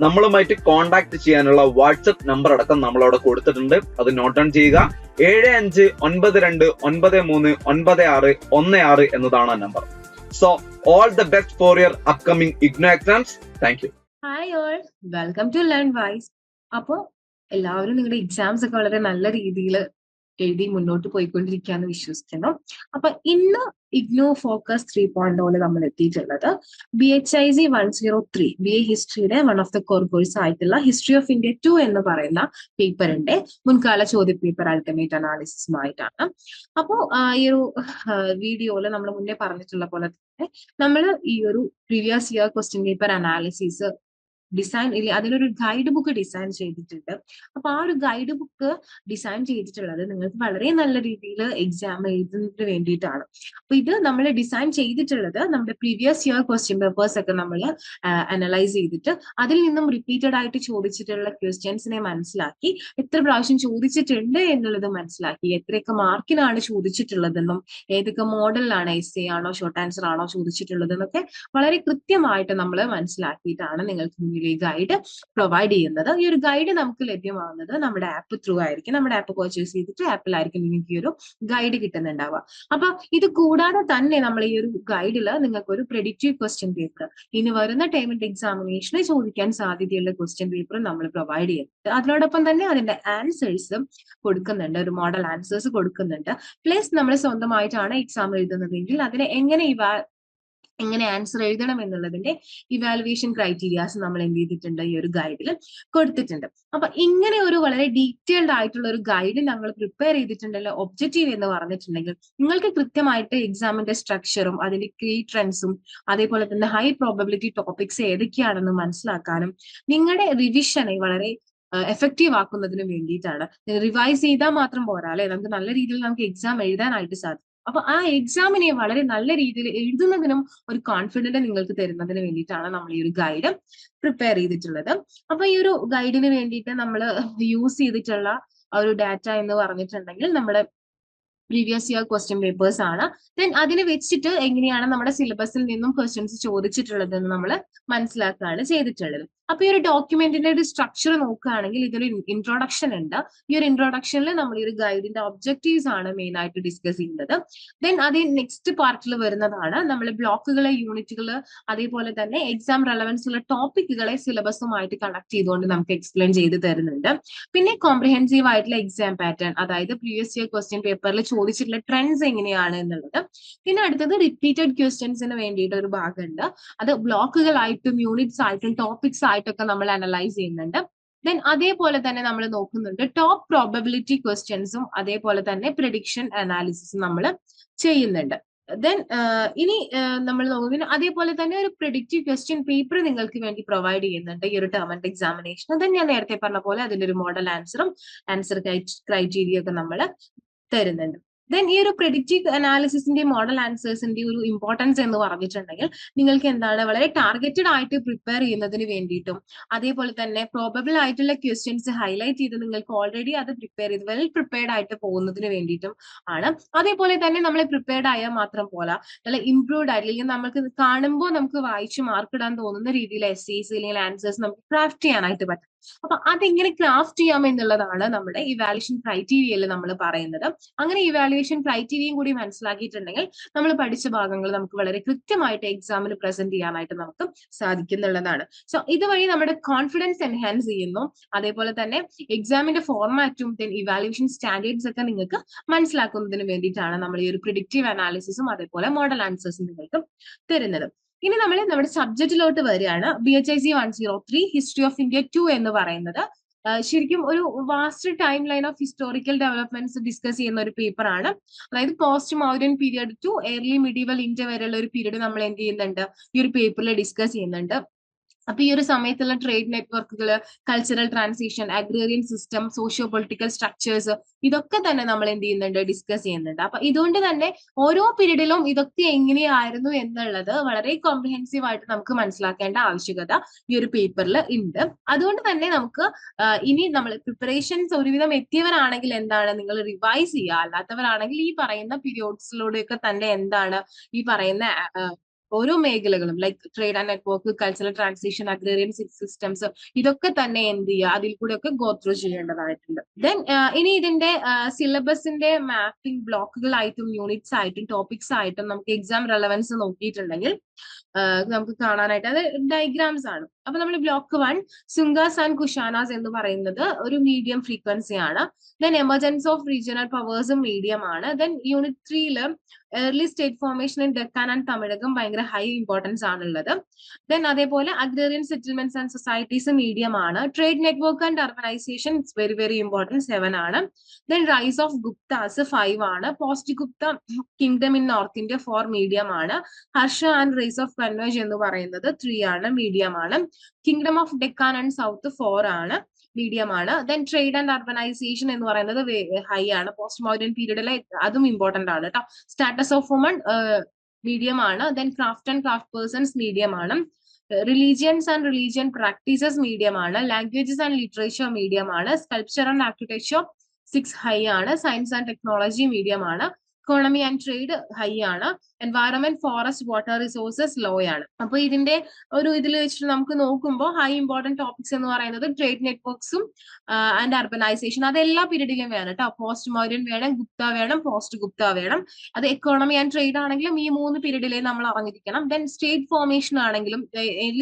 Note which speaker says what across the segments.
Speaker 1: നമ്മളുമായിട്ട് കോൺടാക്ട് ചെയ്യാനുള്ള WhatsApp number അടക്കം നമ്മൾ അവിടെ കൊടുത്തിട്ടുണ്ട്. അത് നോട്ട് ഡൗൺ ചെയ്യുക. ഏഴ് അഞ്ച് ഒൻപത് രണ്ട് ഒൻപത് മൂന്ന് ഒൻപത് ആറ് ഒന്ന് ആറ് എന്നതാണ് ആ number so all the best for your upcoming IGNOU exams thank you
Speaker 2: hi all welcome to learn wise അപ്പോൾ എല്ലാവരും നിങ്ങളുടെ എക്സാംസ് ഒക്കെ വളരെ നല്ല രീതിയിൽ എഴുതി മുന്നോട്ട് പോയിക്കൊണ്ടിരിക്കുകയെന്ന് വിശ്വസിക്കുന്നു. അപ്പൊ ഇന്ന് IGNOU focus three point o നമ്മൾ എത്തിയിട്ടുള്ളത് B H I C one zero three B A ഹിസ്റ്ററിയുടെ one of the core course ആയിട്ടുള്ള ഹിസ്റ്ററി ഓഫ് ഇന്ത്യ ടു എന്ന് പറയുന്ന പേപ്പറിന്റെ മുൻകാല ചോദ്യ പേപ്പർ അൾട്ടിമേറ്റ് അനാലിസിസുമായിട്ടാണ് അപ്പോൾ ഈ ഒരു വീഡിയോയിൽ നമ്മൾ മുന്നേ പറഞ്ഞിട്ടുള്ള പോലെ തന്നെ നമ്മൾ ഈ ഒരു previous year question paper analysis design ഇല്ല? അതിലൊരു ഗൈഡ് ബുക്ക് ഡിസൈൻ ചെയ്തിട്ടുണ്ട്. അപ്പൊ ആ ഒരു ഗൈഡ് ബുക്ക് ഡിസൈൻ ചെയ്തിട്ടുള്ളത് നിങ്ങൾക്ക് വളരെ നല്ല രീതിയിൽ എക്സാം എഴുതുന്നതിന് വേണ്ടിയിട്ടാണ്. അപ്പൊ ഇത് നമ്മൾ ഡിസൈൻ ചെയ്തിട്ടുള്ളത് നമ്മുടെ പ്രീവിയസ് ഇയർ ക്വസ്റ്റ്യൻ പേപ്പേഴ്സ് ഒക്കെ നമ്മൾ അനലൈസ് ചെയ്തിട്ട് അതിൽ നിന്നും റിപ്പീറ്റഡ് ആയിട്ട് ചോദിച്ചിട്ടുള്ള ക്വസ്റ്റ്യൻസിനെ മനസ്സിലാക്കി എത്ര പ്രാവശ്യം ചോദിച്ചിട്ടുണ്ട് എന്നുള്ളത് മനസ്സിലാക്കി എത്രയൊക്കെ മാർക്കിനാണ് ചോദിച്ചിട്ടുള്ളതെന്നും ഏതൊക്കെ മോഡലിലാണ് എസ് എ ആണോ ഷോർട്ട് ആൻസർ ആണോ ചോദിച്ചിട്ടുള്ളതെന്നൊക്കെ വളരെ കൃത്യമായിട്ട് നമ്മൾ മനസ്സിലാക്കിയിട്ടാണ് നിങ്ങൾക്ക് ഈ ഗൈഡ് പ്രൊവൈഡ് ചെയ്യുന്നത്. ഈ ഒരു ഗൈഡ് നമുക്ക് ലഭ്യമാകുന്നത് നമ്മുടെ ആപ്പ് ത്രൂ ആയിരിക്കും. നമ്മുടെ ആപ്പ് പർച്ചേസ് ചെയ്തിട്ട് ആപ്പിലായിരിക്കും നിങ്ങൾക്ക് ഈ ഒരു ഗൈഡ് കിട്ടുന്നുണ്ടാവുക. അപ്പൊ ഇത് കൂടാതെ തന്നെ നമ്മൾ ഈ ഒരു ഗൈഡിൽ നിങ്ങൾക്ക് ഒരു പ്രെഡിക്റ്റീവ് ക്വസ്റ്റ്യൻ പേപ്പർ ഇനി വരുന്ന ടൈമിന്റെ എക്സാമിനേഷന് ചോദിക്കാൻ സാധ്യതയുള്ള ക്വസ്റ്റ്യൻ പേപ്പർ നമ്മൾ പ്രൊവൈഡ് ചെയ്യുന്നുണ്ട്. അതിനോടൊപ്പം തന്നെ അതിന്റെ ആൻസേഴ്സും കൊടുക്കുന്നുണ്ട്. ഒരു മോഡൽ ആൻസേഴ്സ് കൊടുക്കുന്നുണ്ട്. പ്ലസ് നമ്മൾ സ്വന്തമായിട്ടാണ് എക്സാം എഴുതുന്നതെങ്കിൽ അതിനെ എങ്ങനെ എങ്ങനെ ആൻസർ എഴുതണം എന്നുള്ളതിന്റെ ഇവാലുവേഷൻ ക്രൈറ്റീരിയാസ് നമ്മൾ എന്ത് ചെയ്തിട്ടുണ്ട്? ഈ ഒരു ഗൈഡിൽ കൊടുത്തിട്ടുണ്ട്. അപ്പൊ ഇങ്ങനെ ഒരു വളരെ ഡീറ്റെയിൽഡ് ആയിട്ടുള്ള ഒരു ഗൈഡ് നമ്മൾ പ്രിപ്പയർ ചെയ്തിട്ടുണ്ടല്ലോ ഒബ്ജക്റ്റീവ് എന്ന് പറഞ്ഞിട്ടുണ്ടെങ്കിൽ നിങ്ങൾക്ക് കൃത്യമായിട്ട് എക്സാമിന്റെ സ്ട്രക്ചറും അതിന്റെ കീ ട്രെൻസും അതേപോലെ തന്നെ ഹൈ പ്രോബബിലിറ്റി ടോപ്പിക്സ് ഏതൊക്കെയാണെന്ന് മനസ്സിലാക്കാനും നിങ്ങളുടെ റിവിഷനെ വളരെ എഫക്റ്റീവ് ആക്കുന്നതിന് വേണ്ടിയിട്ടാണ്. റിവൈസ് ചെയ്താൽ മാത്രം പോരാ അല്ലെ? നമുക്ക് നല്ല രീതിയിൽ നമുക്ക് എക്സാം എഴുതാനായിട്ട് സാധിക്കും. അപ്പൊ ആ എക്സാമിനെ വളരെ നല്ല രീതിയിൽ എഴുതുന്നതിനും ഒരു കോൺഫിഡന്റ് നിങ്ങൾക്ക് തരുന്നതിന് വേണ്ടിയിട്ടാണ് നമ്മൾ ഈ ഒരു ഗൈഡ് പ്രിപ്പയർ ചെയ്തിട്ടുള്ളത്. അപ്പൊ ഈ ഒരു ഗൈഡിന് വേണ്ടിയിട്ട് നമ്മൾ യൂസ് ചെയ്തിട്ടുള്ള ഒരു ഡാറ്റ എന്ന് പറഞ്ഞിട്ടുണ്ടെങ്കിൽ നമ്മുടെ പ്രീവിയസ് ഇയർ ക്വസ്റ്റ്യൻ പേപ്പേഴ്സ് ആണ്. ദെൻ അതിനെ വെച്ചിട്ട് എങ്ങനെയാണ് നമ്മുടെ സിലബസിൽ നിന്നും ക്വസ്റ്റ്യൻസ് ചോദിച്ചിട്ടുള്ളത് എന്ന് നമ്മൾ മനസ്സിലാക്കുകയാണ് ചെയ്തിട്ടുള്ളത്. അപ്പൊ ഈ ഒരു ഡോക്യുമെന്റിന്റെ ഒരു സ്ട്രക്ചർ നോക്കുകയാണെങ്കിൽ ഇതൊരു ഇൻട്രൊഡക്ഷൻ ഉണ്ട്. ഈ ഒരു ഇൻട്രൊഡക്ഷനിൽ നമ്മൾ ഈ ഒരു ഗൈഡിന്റെ ഒബ്ജക്റ്റീവ്സ് ആണ് മെയിൻ ആയിട്ട് ഡിസ്കസ് ചെയ്യുന്നത്. ദെൻ അത് നെക്സ്റ്റ് പാർട്ടിൽ വരുന്നതാണ്. നമ്മൾ ബ്ലോക്കുകളെ യൂണിറ്റുകൾ അതേപോലെ തന്നെ എക്സാം റെലവൻസ് ഉള്ള ടോപ്പിക്കുകളെ സിലബസുമായിട്ട് കണക്ട് ചെയ്തുകൊണ്ട് നമുക്ക് എക്സ്പ്ലെയിൻ ചെയ്ത് തരുന്നുണ്ട്. പിന്നെ കോംപ്രിഹെൻസീവ് ആയിട്ടുള്ള എക്സാം പാറ്റേൺ അതായത് പ്രീവിയസ് ഇയർ ക്വസ്റ്റ്യൻ പേപ്പറിൽ ചോദിച്ചിട്ടുള്ള ട്രെൻഡ്സ് എങ്ങനെയാണ് എന്നുള്ളത്. പിന്നെ അടുത്തത് റിപ്പീറ്റഡ് ക്വസ്റ്റ്യൻസിന് വേണ്ടിയിട്ട് ഒരു ഭാഗമുണ്ട്. അത് ബ്ലോക്കുകളായിട്ടും യൂണിറ്റ്സ് ആയിട്ടും ടോപ്പിക്സ് ആയിട്ടൊക്കെ നമ്മൾ അനലൈസ് ചെയ്യുന്നുണ്ട്. ദെൻ അതേപോലെ തന്നെ നമ്മൾ നോക്കുന്നുണ്ട് ടോപ്പ് പ്രോബബിലിറ്റി ക്വസ്റ്റ്യൻസും അതേപോലെ തന്നെ പ്രഡിക്ഷൻ അനാലിസിസും നമ്മൾ ചെയ്യുന്നുണ്ട്. ദെൻ ഇനി നമ്മൾ നോക്കുന്ന അതേപോലെ തന്നെ ഒരു പ്രിഡിക്റ്റീവ് ക്വസ്റ്റ്യൻ പേപ്പർ നിങ്ങൾക്ക് വേണ്ടി പ്രൊവൈഡ് ചെയ്യുന്നുണ്ട് ഈ ഒരു ടേം ആൻഡ് എക്സാമിനേഷൻ ദെൻ ഞാൻ നേരത്തെ പറഞ്ഞ പോലെ അതിന്റെ ഒരു മോഡൽ ആൻസറും ആൻസർ ക്രൈറ്റീരിയ ഒക്കെ നമ്മൾ തരുന്നുണ്ട്. ദെൻ ഈ ഒരു പ്രെഡിക്റ്റീവ് അനാലിസിസിന്റെ മോഡൽ ആൻസേഴ്സിന്റെ ഒരു ഇമ്പോർട്ടൻസ് എന്ന് പറഞ്ഞിട്ടുണ്ടെങ്കിൽ നിങ്ങൾക്ക് എന്താണ് വളരെ ടാർഗറ്റഡ് ആയിട്ട് പ്രിപ്പയർ ചെയ്യുന്നതിന് വേണ്ടിയിട്ടും അതേപോലെ തന്നെ പ്രോബബിൾ ആയിട്ടുള്ള ക്വസ്റ്റ്യൻസ് ഹൈലൈറ്റ് ചെയ്ത് നിങ്ങൾക്ക് ഓൾറെഡി അത് പ്രിപ്പയർ ചെയ്ത് വെൽ പ്രിപ്പയർഡ് ആയിട്ട് പോകുന്നതിന് വേണ്ടിയിട്ടും ആണ്. അതേപോലെ തന്നെ നമ്മൾ പ്രിപ്പയർഡ് ആയാൽ മാത്രം പോലെ നല്ല ഇംപ്രൂവ്ഡ് ആയിട്ട് അല്ലെങ്കിൽ നമുക്ക് കാണുമ്പോൾ നമുക്ക് വായിച്ച് മാർക്ക് ഇടാൻ തോന്നുന്ന രീതിയിൽ എസ് സീസ് അല്ലെങ്കിൽ ആൻസേഴ്സ് നമുക്ക് ക്രാഫ്റ്റ് ചെയ്യാനായിട്ട് പറ്റും. അപ്പൊ അതെങ്ങനെ ക്രാഫ്റ്റ് ചെയ്യാം എന്നുള്ളതാണ് നമ്മുടെ ഇവാലുവേഷൻ ക്രൈറ്റീരിയയിൽ നമ്മൾ പറയുന്നത്. അങ്ങനെ ഇവാലുവേഷൻ ക്രൈറ്റീരിയയും കൂടി മനസ്സിലാക്കിയിട്ടുണ്ടെങ്കിൽ നമ്മൾ പഠിച്ച ഭാഗങ്ങൾ നമുക്ക് വളരെ കൃത്യമായിട്ട് എക്സാമിന് പ്രസന്റ് ചെയ്യാനായിട്ട് നമുക്ക് സാധിക്കുന്നുള്ളതാണ്. സോ ഇതുവഴി നമ്മുടെ കോൺഫിഡൻസ് എൻഹാൻസ് ചെയ്യുന്നു. അതേപോലെ തന്നെ എക്സാമിന്റെ ഫോർമാറ്റും ദെൻ ഇവാലുവേഷൻ സ്റ്റാൻഡേർഡ്സ് ഒക്കെ നിങ്ങൾക്ക് മനസ്സിലാക്കുന്നതിന് വേണ്ടിയിട്ടാണ് നമ്മൾ ഈ ഒരു പ്രിഡിക്റ്റീവ് അനാലിസിസും അതേപോലെ മോഡൽ ആൻസേഴ്സും നിങ്ങൾക്ക് തരുന്നത്. ഇനി നമ്മൾ നമ്മുടെ സബ്ജക്റ്റിലോട്ട് വരികയാണ്. B H I C one zero three history of India two എന്ന് പറയുന്നത്. ശരിക്കും ഒരു vast timeline of historical developments discuss ചെയ്യുന്ന ഒരു പേപ്പർ ആണ്. അതായത് post Mauryan period to early medieval India വരെയുള്ള ഒരു പീരീഡ് നമ്മൾ എന്ത് ചെയ്യുന്നുണ്ട്? ഈ ഒരു പേപ്പറിൽ ഡിസ്കസ് ചെയ്യുന്നുണ്ട്. അപ്പൊ ഈ ഒരു സമയത്തുള്ള ട്രേഡ് നെറ്റ്വർക്കുകൾ cultural transition agrarian system socio political structures ഇതൊക്കെ തന്നെ നമ്മൾ എന്ത് ചെയ്യുന്നുണ്ട്? ഡിസ്കസ് ചെയ്യുന്നുണ്ട്. അപ്പൊ ഇതുകൊണ്ട് തന്നെ ഓരോ പീരീഡിലും ഇതൊക്കെ എങ്ങനെയായിരുന്നു എന്നുള്ളത് വളരെ കോംപ്രിഹെൻസീവ് ആയിട്ട് നമുക്ക് മനസ്സിലാക്കേണ്ട ആവശ്യകത ഈ ഒരു പേപ്പറിൽ ഉണ്ട് അതുകൊണ്ട് തന്നെ നമുക്ക് ഇനി നമ്മൾ പ്രിപ്പറേഷൻസ് ഒരുവിധം എത്തിയവരാണെങ്കിൽ എന്താണ്? നിങ്ങൾ റിവൈസ് ചെയ്യുക. അല്ലാത്തവരാണെങ്കിൽ ഈ പറയുന്ന പീരിയോഡ്സിലൂടെയൊക്കെ തന്നെ എന്താണ്? ഈ പറയുന്ന ഓരോ മേഖലകളും like trade and network cultural transition agrarian systems ഇതൊക്കെ തന്നെ എന്ത് ചെയ്യുക? അതിൽ കൂടെ ഒക്കെ ഗോത്രോ ചെയ്യേണ്ടതായിട്ടുണ്ട്. ദെൻ ഇനി ഇതിന്റെ സിലബസിന്റെ മാപ്പിംഗ് ബ്ലോക്കുകളായിട്ടും യൂണിറ്റ്സ് ആയിട്ടും ടോപ്പിക്സ് ആയിട്ടും നമുക്ക് എക്സാം റെലവൻസ് നോക്കിയിട്ടുണ്ടെങ്കിൽ നമുക്ക് കാണാനായിട്ട് അത് ഡയഗ്രാംസ് ആണ്. അപ്പൊ നമ്മൾ block one Sungas and Kushanas എന്ന് പറയുന്നത് ഒരു മീഡിയം ഫ്രീക്വൻസി ആണ്. ദെൻ എമർജൻസ് ഓഫ് റീജിയണൽ പവേഴ്സും മീഡിയം ആണ്. ദെൻ യൂണിറ്റ് ത്രീയിൽ early state formation in Deccan and Tamilakam ഭയങ്കര ഹൈ ഇമ്പോർട്ടൻസ് ആണുള്ളത്. ദെൻ അതേപോലെ agrarian settlements and societies medium ആണ്. Trade network and urbanisation it's very very important seven ആണ്. Then rise of Guptas five ആണ്. Post Gupta kingdom in north India four medium ആണ്. Harsha and rise of Kannauj എന്ന് പറയുന്നത് three ആണ് medium ആണ്. Kingdom of Deccan and south four ആണ് medium ആണ്. Then trade and urbanisation എന്ന് പറയുന്നത് ഹൈ ആണ്. പോസ്റ്റ് മോഡേൺ പീരീഡിലെ അതും ഇമ്പോർട്ടന്റ് ആണ് കേട്ടോ സ്റ്റാറ്റസ് ഓഫ് വുമൺ മീഡിയം ആണ്. Then craft and craft persons medium ആണ്. Religions and religion practices medium ആണ്. ലാംഗ്വേജസ് ആൻഡ് ലിറ്ററേച്ചർ മീഡിയം ആണ്. Sculpture and architecture six high ആണ്. സയൻസ് ആൻഡ് ടെക്നോളജി മീഡിയം ആണ്. Economy and trade high ആണ്. Environment forest water resources low ആണ്. അപ്പൊ ഇതിന്റെ ഒരു ഇതിൽ വെച്ചിട്ട് നമുക്ക് നോക്കുമ്പോൾ ഹൈ ഇമ്പോർട്ടന്റ് ടോപ്പിക്സ് എന്ന് പറയുന്നത് ട്രേഡ് നെറ്റ്വർക്ക്സും ആൻഡ് അർബനൈസേഷൻ അത് എല്ലാ പീരീഡിലും വേണം കേട്ടോ പോസ്റ്റ് മോഡേൺ വേണം ഗുപ്ത വേണം പോസ്റ്റ് ഗുപ്ത വേണം. അത് എക്കോണമി ആൻഡ് ട്രേഡ് ആണെങ്കിലും ഈ മൂന്ന് പീരീഡിലെ നമ്മൾ അറിഞ്ഞിരിക്കണം. ദെൻ സ്റ്റേറ്റ് ഫോർമേഷൻ ആണെങ്കിലും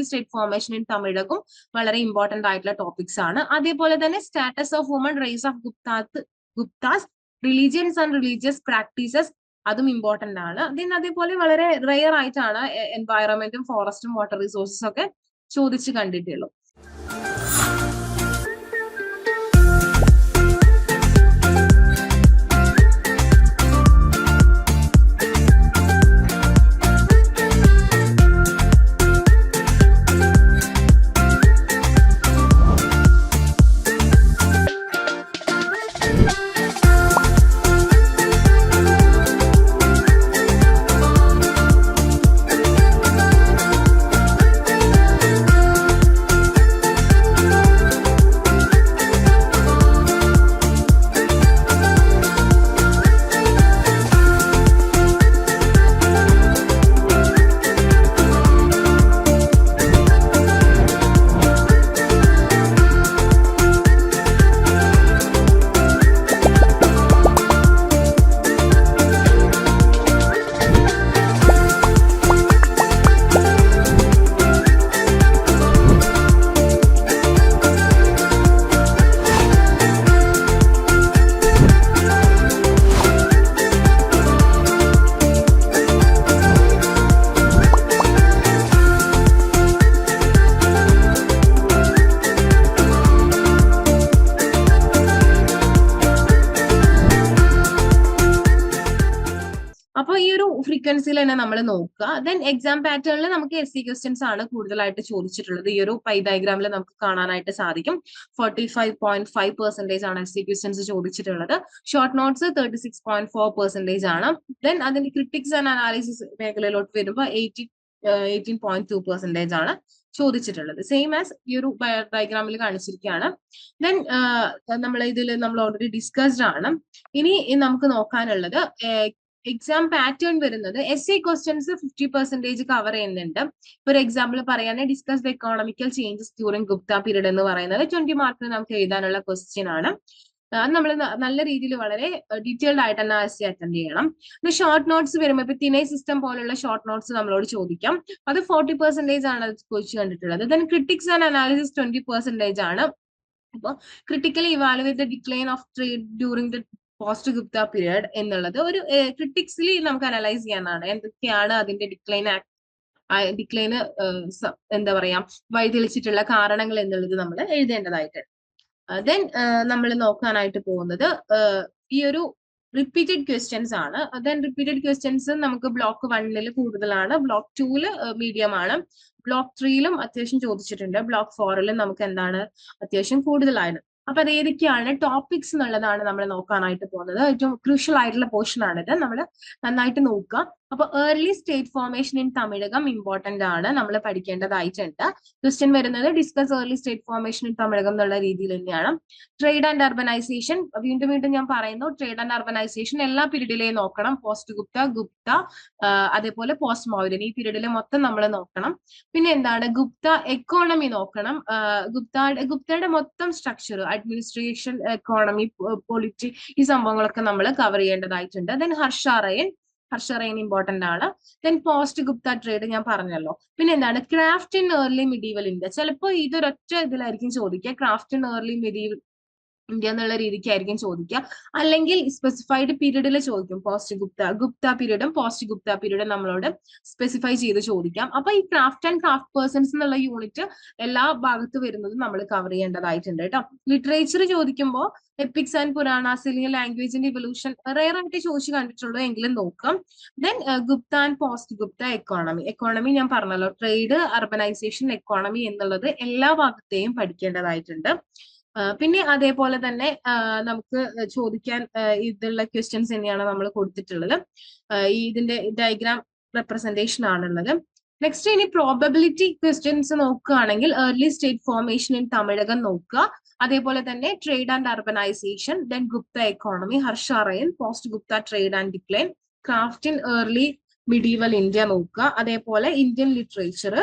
Speaker 2: സ്റ്റേറ്റ് ഫോർമേഷൻ ഇൻ തമിഴകും വളരെ ഇമ്പോർട്ടന്റ് ആയിട്ടുള്ള ടോപ്പിക്സ് ആണ്. അതേപോലെ തന്നെ status of woman rise of ഗുപ്താത്ത് Guptas religions and religious practices അതും ഇമ്പോർട്ടന്റ് ആണ്. ദെൻ അതേപോലെ വളരെ റെയർ ആയിട്ടാണ് എൻവയറമെന്റും ഫോറസ്റ്റും വാട്ടർ റിസോഴ്സസും ഒക്കെ ചോദിച്ചു കണ്ടിട്ടുള്ളൂ. ഫ്രീക്വൻസിയിൽ തന്നെ നമ്മൾ നോക്കുക. ദെൻ എക്സാം പാറ്റേണിൽ നമുക്ക് എസ് സി ക്വസ്റ്റ്യൻസ് ആണ് കൂടുതലായിട്ട് ചോദിച്ചിട്ടുള്ളത്. ഈ ഒരു പൈ ഡയഗ്രാമിൽ നമുക്ക് കാണാനായിട്ട് സാധിക്കും. Forty five point five percentage ആണ് എസ് സി ക്വസ്റ്റ്യൻസ് ചോദിച്ചിട്ടുള്ളത്. Short notes thirty six point four percentage ആണ്. ദെൻ അതിന്റെ ക്രിട്ടിക്സ് ആൻഡ് അനാലിസിസ് മേഖലയിലോട്ട് വരുമ്പോൾ eighty eighteen point two percentage ആണ് ചോദിച്ചിട്ടുള്ളത്. സെയിം ആസ് ഈ ഒരു ഡയഗ്രാമിൽ കാണിച്ചിരിക്കുകയാണ്. ദെൻ നമ്മൾ ഇതിൽ നമ്മൾ ഓൾറെഡി ഡിസ്കസ്ഡ് ആണ്. ഇനി നമുക്ക് നോക്കാനുള്ളത് എക്സാം പാറ്റേൺ വരുന്നത് S A questions fifty percentage cover ചെയ്യുന്നുണ്ട്. ഫോർ എക്സാമ്പിൾ പറയാനേ discuss the economical changes during Gupta period എന്ന് പറയുന്നത് ട്വന്റി മാർക്കിന് നമുക്ക് എഴുതാനുള്ള ക്വസ്റ്റ്യൻ ആണ്. അത് നമ്മൾ നല്ല രീതിയിൽ വളരെ ഡീറ്റെയിൽഡ് ആയിട്ട് തന്നെ അനാലിസിസ് അറ്റൻഡ് ചെയ്യണം. പിന്നെ ഷോർട്ട് നോട്ട്സ് വരുമ്പോൾ ഇപ്പൊ തിനൈ സിസ്റ്റം പോലുള്ള ഷോർട്ട് നോട്ട്സ് നമ്മളോട് ചോദിക്കാം. അത് ഫോർട്ടി പെർസെന്റേജ് ആണ് അത് ചോദിച്ചു കണ്ടിട്ടുള്ളത്. Then critics and analysis twenty percentage ആണ്. അപ്പോൾ critically evaluate the decline of trade during the post Gupta period എന്നുള്ളത് ഒരു ക്രിട്ടിക്സിലി നമുക്ക് അനലൈസ് ചെയ്യാനാണ് എന്തൊക്കെയാണ് അതിന്റെ ഡിക്ലൈൻ ഡിക്ലൈന് എന്താ പറയാ വൈതെളിച്ചിട്ടുള്ള കാരണങ്ങൾ എന്നുള്ളത് നമ്മൾ എഴുതേണ്ടതായിട്ട്. ദെൻ നമ്മൾ നോക്കാനായിട്ട് പോകുന്നത് ഈ ഒരു റിപ്പീറ്റഡ് ക്വസ്റ്റ്യൻസ് ആണ്. ദെൻ റിപ്പീറ്റഡ് ക്വസ്റ്റ്യൻസ് നമുക്ക് ബ്ലോക്ക് വണ്ണിൽ കൂടുതലാണ് ബ്ലോക്ക് ടൂൽ മീഡിയം ആണ്. ബ്ലോക്ക് ത്രീയിലും അത്യാവശ്യം ചോദിച്ചിട്ടുണ്ട്. ബ്ലോക്ക് ഫോറിലും നമുക്ക് എന്താണ് അത്യാവശ്യം കൂടുതലാണ് അപ്പൊ അത് ഏതൊക്കെയാണ്? ടോപ്പിക്സ് എന്നുള്ളതാണ് നമ്മൾ നോക്കാനായിട്ട് പോകുന്നത്. ഏറ്റവും ക്രൂഷ്യൽ ആയിട്ടുള്ള പോർഷൻ ആണിത്. നമ്മൾ നന്നായിട്ട് നോക്കുക. അപ്പൊ early state formation in Tamilakam important ആണ്. നമ്മൾ പഠിക്കേണ്ടതായിട്ടുണ്ട്. ക്വസ്റ്റ്യൻ വരുന്നത് discuss early state formation in Tamilakam എന്നുള്ള രീതിയിൽ തന്നെയാണ്. ട്രേഡ് ആൻഡ് അർബനൈസേഷൻ വീണ്ടും വീണ്ടും ഞാൻ പറയുന്നു ട്രേഡ് ആൻഡ് അർബനൈസേഷൻ എല്ലാ പീരീഡിലെയും നോക്കണം. പോസ്റ്റ് ഗുപ്ത ഗുപ്ത അതേപോലെ പോസ്റ്റ് മൗര്യൻ ഈ പീരീഡിലെ മൊത്തം നമ്മൾ നോക്കണം. പിന്നെ എന്താണ്? ഗുപ്ത എക്കോണമി നോക്കണം. ഗുപ്ത ഗുപ്തയുടെ മൊത്തം സ്ട്രക്ചർ അഡ്മിനിസ്ട്രേഷൻ എക്കോണമി പൊളിറ്റി ഈ സംഭവങ്ങളൊക്കെ നമ്മൾ കവർ ചെയ്യേണ്ടതായിട്ടുണ്ട്. ദെൻ ഹർഷാറയൻ റെയിൻ ഇമ്പോർട്ടന്റ് ആണ്. ദെൻ പോസ്റ്റ് ഗുപ്ത ട്രേഡ് ഞാൻ പറഞ്ഞല്ലോ. പിന്നെ എന്താണ്? Craft in early medieval India ചിലപ്പോൾ ഇതൊരൊറ്റ ഇതിലായിരിക്കും ചോദിക്കുക. Craft in early medieval India എന്നുള്ള രീതിക്കായിരിക്കും ചോദിക്കുക. അല്ലെങ്കിൽ സ്പെസിഫൈഡ് പീരീഡിൽ ചോദിക്കും. പോസ്റ്റ് ഗുപ്ത ഗുപ്ത പീരീഡും പോസ്റ്റ് ഗുപ്ത പീരീഡും നമ്മളോട് സ്പെസിഫൈ ചെയ്ത് ചോദിക്കാം. അപ്പൊ ഈ ക്രാഫ്റ്റ് ആൻഡ് ക്രാഫ്റ്റ് പേഴ്സൺസ് എന്നുള്ള യൂണിറ്റ് എല്ലാ ഭാഗത്ത് വരുന്നതും നമ്മൾ കവർ ചെയ്യേണ്ടതായിട്ടുണ്ട് കേട്ടോ ലിറ്ററേച്ചർ ചോദിക്കുമ്പോൾ എപ്പിക്സ് ആൻഡ് പുരാണാസ് അല്ലെങ്കിൽ ലാംഗ്വേജിന്റെ ഇവല്യൂഷൻ റെയർ ആയിട്ട് ചോദിച്ചു കണ്ടിട്ടുള്ളൂ എങ്കിലും നോക്കാം. Then Gupta and post Gupta economy economy ഞാൻ പറഞ്ഞല്ലോ. ട്രേഡ് അർബനൈസേഷൻ എക്കോണമി എന്നുള്ളത് എല്ലാ ഭാഗത്തെയും പഠിക്കേണ്ടതായിട്ടുണ്ട്. പിന്നെ അതേപോലെ തന്നെ നമുക്ക് ചോദിക്കാൻ ഇതുള്ള ക്വസ്റ്റ്യൻസ് തന്നെയാണ് നമ്മൾ കൊടുത്തിട്ടുള്ളത്. ഈ ഇതിന്റെ ഡയഗ്രാം റെപ്രസെന്റേഷൻ ആണുള്ളത്. നെക്സ്റ്റ് ഇനി പ്രോബബിലിറ്റി ക്വസ്റ്റ്യൻസ് നോക്കുകയാണെങ്കിൽ early state formation in Tamilakam നോക്കുക. അതേപോലെ തന്നെ trade and urbanisation then Gupta economy Harsha reign post Gupta trade and decline craft in early medieval India നോക്കുക. അതേപോലെ Indian literature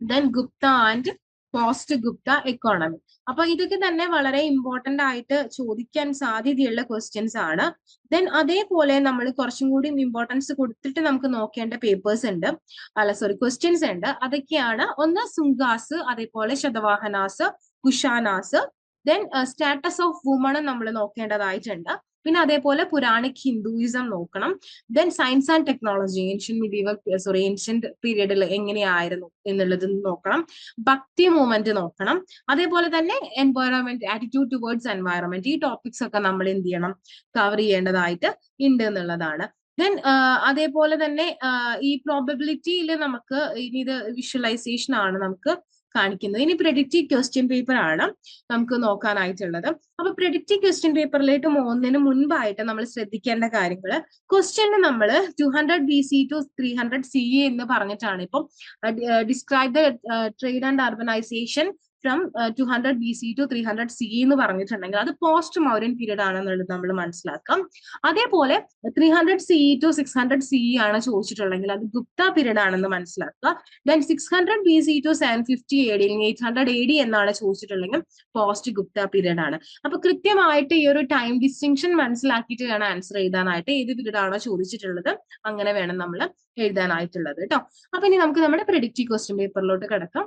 Speaker 2: then Gupta and post Gupta economy അപ്പൊ ഇതൊക്കെ തന്നെ വളരെ important ആയിട്ട് ചോദിക്കാൻ സാധ്യതയുള്ള ക്വസ്റ്റ്യൻസ് ആണ്. ദെൻ അതേപോലെ നമ്മൾ കുറച്ചും കൂടി ഇമ്പോർട്ടൻസ് കൊടുത്തിട്ട് നമുക്ക് നോക്കേണ്ട പേപ്പേഴ്സ് ഉണ്ട്. അല്ല സോറി ക്വസ്റ്റ്യൻസ് ഉണ്ട്. അതൊക്കെയാണ്. ഒന്ന് സുങ്കാസ് അതേപോലെ Satavahanas Kushanas then status of woman നമ്മൾ നോക്കേണ്ടതായിട്ടുണ്ട്. പിന്നെ അതേപോലെ പുരാണിക് ഹിന്ദുയിസം നോക്കണം. Then science and technology ancient medieval sorry ancient പീരീഡിൽ എങ്ങനെയായിരുന്നു എന്നുള്ളത് നോക്കണം. ഭക്തി മൂവ്മെന്റ് നോക്കണം. അതേപോലെ തന്നെ എൻവയറോൺമെന്റ് ആറ്റിറ്റ്യൂഡ് ടുവേർഡ്സ് എൻവയറോൺമെന്റ് ഈ ടോപ്പിക്സ് ഒക്കെ നമ്മൾ എന്ത് ചെയ്യണം? കവർ ചെയ്യേണ്ടതായിട്ട് ഉണ്ട് എന്നുള്ളതാണ്. ദെൻ അതേപോലെ തന്നെ ഈ പ്രോബബിലിറ്റിയിൽ നമുക്ക് ഇനി ഇത് വിഷ്വലൈസേഷൻ ആണ് നമുക്ക് കാണിക്കുന്നത് ഇനി പ്രെഡിക്റ്റീവ് ക്വസ്റ്റ്യൻ പേപ്പർ ആണ് നമുക്ക് നോക്കാനായിട്ടുള്ളത്. അപ്പൊ പ്രെഡിക്റ്റീവ് ക്വസ്റ്റ്യൻ പേപ്പറിലേക്ക് പോകുന്നതിന് മുൻപായിട്ട് നമ്മൾ ശ്രദ്ധിക്കേണ്ട കാര്യങ്ങൾ ക്വസ്റ്റ്യന് നമ്മൾ two hundred B C to three hundred C എന്ന് പറഞ്ഞിട്ടാണ് ഇപ്പം describe the trade and urbanisation from two hundred B C to three hundred C എന്ന് പറഞ്ഞിട്ടുണ്ടെങ്കിൽ അത് പോസ്റ്റ് മൗര്യൻ പീരീഡ് ആണെന്നുള്ളത് നമ്മൾ മനസ്സിലാക്കാം. അതേപോലെ three hundred C to six hundred C ആണ് ചോദിച്ചിട്ടുണ്ടെങ്കിൽ അത് ഗുപ്ത പീരീഡ് ആണെന്ന് മനസ്സിലാക്കുക. Then six hundred B C to seven fifty A D അല്ലെങ്കിൽ എയ്റ്റ് ഹൺഡ്രഡ് എ ഡി എന്നാണ് ചോദിച്ചിട്ടുണ്ടെങ്കിൽ പോസ്റ്റ് ഗുപ്ത പീരീഡ് ആണ്. അപ്പൊ കൃത്യമായിട്ട് ഈ ഒരു ടൈം ഡിസ്റ്റിങ്ഷൻ മനസ്സിലാക്കിയിട്ട് വേണം ആൻസർ എഴുതാനായിട്ട് ഏത് പീരീഡ് ആണോ ചോദിച്ചിട്ടുള്ളത് അങ്ങനെ വേണം നമ്മൾ എഴുതാനായിട്ടുള്ളത് കേട്ടോ അപ്പൊ ഇനി നമുക്ക് നമ്മുടെ പ്രിഡിക്റ്റീവ് ക്വസ്റ്റ്യൻ പേപ്പറിലോട്ട് കിടക്കാം.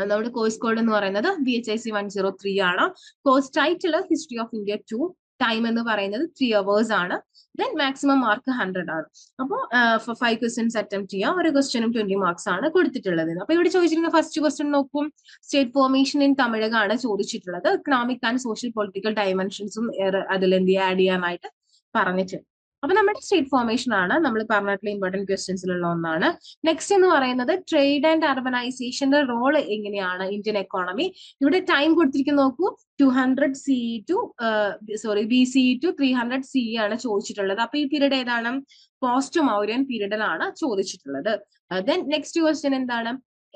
Speaker 2: നമ്മുടെ കോഴ്സ് കോഡ് എന്ന് പറയുന്നത് B H I C one zero three ആണ്. Course title history of India two time എന്ന് പറയുന്നത് ത്രീ അവേഴ്സ് ആണ്. ദെൻ മാക്സിമം മാർക്ക് ഹൺഡ്രഡ് ആണ്. അപ്പോൾ ഫൈവ് ക്വസ്റ്റ്യൻസ് അറ്റംപ്റ്റ് ചെയ്യാം. ഒരു ക്വസ്റ്റ്യനും ട്വന്റി മാർക്സ് ആണ് കൊടുത്തിട്ടുള്ളത്. അപ്പൊ ഇവിടെ ചോദിച്ചിരിക്കുന്ന ഫസ്റ്റ് ക്വസ്റ്റ്യൻ നോക്കും. സ്റ്റേറ്റ് ഫോർമേഷൻ ഇൻ തമിഴകാണ് ചോദിച്ചിട്ടുള്ളത്. ഇക്കണോമിക് ആൻഡ് സോഷ്യൽ പൊളിറ്റിക്കൽ ഡയമെൻഷൻസും അതിൽ എന്ത് ആഡ് ചെയ്യാനായിട്ട് പറഞ്ഞിട്ടുണ്ട്. അപ്പൊ നമ്മുടെ സ്റ്റേറ്റ് ഫോർമേഷൻ ആണ്. നമ്മൾ പറഞ്ഞിട്ടുള്ള ഇമ്പോർട്ടന്റ് ക്വസ്റ്റ്യൻസിലുള്ള ഒന്നാണ്. നെക്സ്റ്റ് എന്ന് പറയുന്നത് ട്രേഡ് ആൻഡ് അർബനൈസേഷന്റെ റോൾ എങ്ങനെയാണ് ഇന്ത്യൻ എക്കോണമി ഇവിടെ ടൈം കൊടുത്തിരിക്കുന്ന നോക്കൂ. Two hundred C to sorry B C to three hundred C ആണ് ചോദിച്ചിട്ടുള്ളത്. അപ്പൊ ഈ പീരീഡ് ഏതാണ്? പോസ്റ്റ് മൗര്യൻ പീരീഡിലാണ് ചോദിച്ചിട്ടുള്ളത്. ദെൻ നെക്സ്റ്റ് ക്വസ്റ്റ്യൻ എന്താണ്?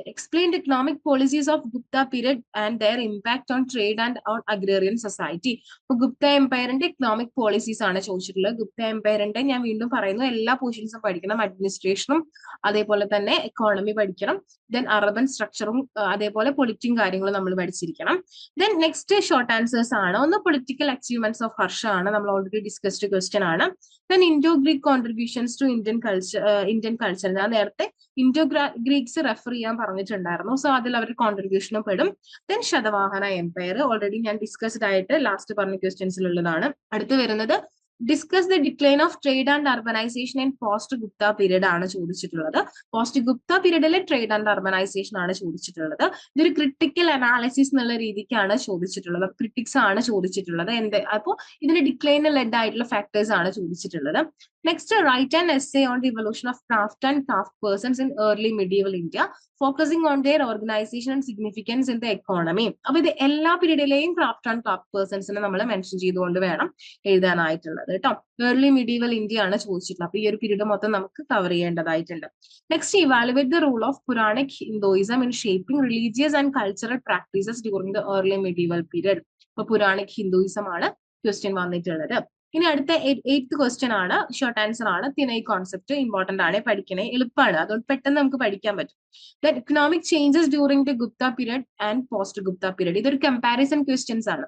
Speaker 2: Explained economic policies of Gupta period and their impact on trade and on agrarian society. അപ്പൊ Gupta എംപയറിന്റെ economic policies ആണ് ചോദിച്ചിട്ടുള്ളത്. ഗുപ്ത എംപയറിന്റെ ഞാൻ വീണ്ടും പറയുന്നു എല്ലാ പോർഷൻസും പഠിക്കണം അഡ്മിനിസ്ട്രേഷനും അതേപോലെ തന്നെ എക്കോണമി പഠിക്കണം ദെൻ അർബൻ സ്ട്രക്ചറും അതേപോലെ പൊളിറ്റിക്കും കാര്യങ്ങളും നമ്മൾ പഠിച്ചിരിക്കണം. ദെൻ നെക്സ്റ്റ് ഷോർട്ട് ആൻസേഴ്സ് ആണ്. ഒന്ന് പൊളിറ്റിക്കൽ അച്ചീവ്മെന്റ്സ് ഓഫ് ഹർഷ ആണ് നമ്മൾ ഓൾറെഡി ഡിസ്കസ്ഡ് ക്വസ്റ്റ്യൻ ആണ്. Then Indo Greek contributions to Indian culture Indian culture ഞാൻ നേരത്തെ ഇൻഡോ ഗ്രീക്സ് റെഫർ ചെയ്യാൻ പറഞ്ഞിട്ടുണ്ടായിരുന്നു. സോ അതിൽ അവർ കോൺട്രിബ്യൂഷനും പെടും. ദെൻ ശതവാഹന എംപയർ ഓൾറെഡി ഞാൻ ഡിസ്കസ്ഡ് ആയിട്ട് ലാസ്റ്റ് പറഞ്ഞ ക്വസ്റ്റ്യൻസിലുള്ളതാണ് അടുത്ത് വരുന്നത് discuss the decline of trade and urbanisation in post Gupta period ആണ് ചോദിച്ചിട്ടുള്ളത്. പോസ്റ്റ് ഗുപ്ത പീരീഡിലെ ട്രേഡ് ആൻഡ് അർബനൈസേഷൻ ആണ് ചോദിച്ചിട്ടുള്ളത്. ഇതൊരു ക്രിട്ടിക്കൽ അനാലിസിസ് എന്നുള്ള രീതിക്കാണ് ചോദിച്ചിട്ടുള്ളത്. ക്രിട്ടിക്സ് ആണ് ചോദിച്ചിട്ടുള്ളത്. എന്ത് അപ്പോൾ ഇതിന്റെ ഡിക്ലൈനിൽ ലെഡ് ആയിട്ടുള്ള ഫാക്ടേഴ്സ് ആണ് ചോദിച്ചിട്ടുള്ളത്. Next write an essay on the evolution of craft and craft persons in early medieval India, focusing on their organisation and significance in the economy അപ്പൊ ഇത് എല്ലാ പീരീഡിലെയും ക്രാഫ്റ്റ് ആൻഡ് ക്രാഫ്റ്റ് പേഴ്സൺസിനെ നമ്മൾ മെൻഷൻ ചെയ്തുകൊണ്ട് വേണം എഴുതാനായിട്ടുള്ളത് കേട്ടോ ഏർലി മിഡീവൽ ഇന്ത്യ ആണ് ചോദിച്ചിട്ടുള്ളത്. അപ്പൊ ഈ ഒരു പീരീഡ് മൊത്തം നമുക്ക് കവർ ചെയ്യേണ്ടതായിട്ടുണ്ട്. Next evaluate the role of Puranic Hinduism in shaping religious and cultural practices during the early medieval period അപ്പൊ പുരാണിക് ഹിന്ദുയിസം ആണ് ക്വസ്റ്റ്യൻ വന്നിട്ടുള്ളത്. ഇനി അടുത്ത എയ്ത്ത് ക്വസ്റ്റ്യൻ ആണ്. ഷോർട്ട് ആൻസർ ആണ്. തിനൈ കോൺസെപ്റ്റ് ഇമ്പോർട്ടന്റ് ആണ്. പഠിക്കണേ. എളുപ്പമാണ് അതുകൊണ്ട് പെട്ടെന്ന് നമുക്ക് പഠിക്കാൻ പറ്റും. The economic changes during the Gupta period and post Gupta period ഇതൊരു കമ്പാരിസൺ ക്വസ്റ്റ്യൻസ് ആണ്.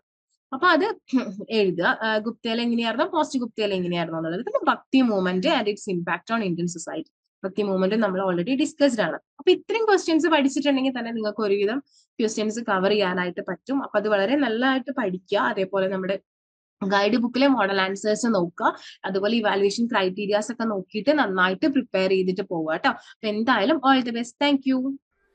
Speaker 2: അപ്പൊ അത് എഴുതുക. ഗുപ്തയിൽ എങ്ങനെയായിരുന്നു? പോസ്റ്റ് ഗുപ്തയിൽ എങ്ങനെയായിരുന്നു എന്നുള്ളത്. പിന്നെ bhakti movement and its impact on Indian society bhakti movement നമ്മൾ ഓൾറെഡി ഡിസ്കസ്ഡ് ആണ്. അപ്പൊ ഇത്രയും ക്വസ്റ്റ്യൻസ് പഠിച്ചിട്ടുണ്ടെങ്കിൽ തന്നെ നിങ്ങൾക്ക് ഒരുവിധം ക്വസ്റ്റ്യൻസ് കവർ ചെയ്യാനായിട്ട് പറ്റും. അപ്പൊ അത് വളരെ നല്ലതായിട്ട് പഠിക്കുക. അതേപോലെ നമ്മുടെ ഗൈഡ് ബുക്കിലെ മോഡൽ ആൻസേഴ്സ് നോക്കുക. അതുപോലെ ഇവാലുവേഷൻ ക്രൈറ്റീരിയാസ് ഒക്കെ നോക്കിയിട്ട് നന്നായിട്ട് പ്രിപ്പയർ ചെയ്തിട്ട് പോവുക കേട്ടോ. അപ്പൊ എന്തായാലും all the best thank you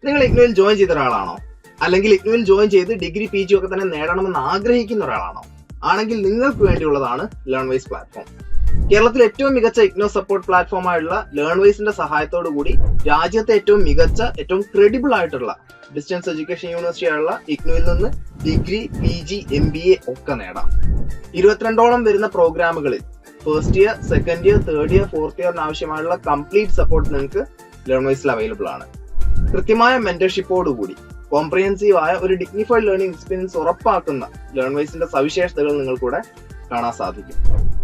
Speaker 3: നിങ്ങൾ ഇഗ്നോയിൽ ജോയിൻ ചെയ്ത ഒരാളാണോ? അല്ലെങ്കിൽ ഇഗ്നോയിൽ ജോയിൻ ചെയ്ത് ഡിഗ്രി പി ജി ഒക്കെ തന്നെ നേടണമെന്ന് ആഗ്രഹിക്കുന്ന ഒരാളാണോ? ആണെങ്കിൽ നിങ്ങൾക്ക് വേണ്ടിയുള്ളതാണ് ലേൺ വൈസ് പ്ലാറ്റ്ഫോം കേരളത്തിലെ ഏറ്റവും മികച്ച ഇഗ്നോ സപ്പോർട്ട് പ്ലാറ്റ്ഫോമായുള്ള ലേൺ വൈസിന്റെ സഹായത്തോടു കൂടി രാജ്യത്തെ ഏറ്റവും മികച്ച ഏറ്റവും ക്രെഡിബിൾ ആയിട്ടുള്ള ഡിസ്റ്റൻസ് എഡ്യൂക്കേഷൻ യൂണിവേഴ്സിറ്റി ആയുള്ള ഇഗ്നുവിൽ നിന്ന് degree P G M B A ഒക്കെ നേടാം. ഇരുപത്തിരണ്ടോളം വരുന്ന പ്രോഗ്രാമുകളിൽ first year second year third year fourth ഇയറിന് ആവശ്യമായുള്ള കംപ്ലീറ്റ് സപ്പോർട്ട് നിങ്ങൾക്ക് ലേണേഴ്സിൽ അവൈലബിൾ ആണ്. കൃത്യമായ മെന്റർഷിപ്പോടുകൂടി കോംപ്രിഹെൻസീവ് ആയ ഒരു ഡിഗ്നിഫൈഡ് ലേണിംഗ് എക്സ്പീരിയൻസ് ഉറപ്പാക്കുന്ന ലേൺ വൈസിന്റെ സവിശേഷതകൾ നിങ്ങൾക്കൂടെ കാണാൻ സാധിക്കും.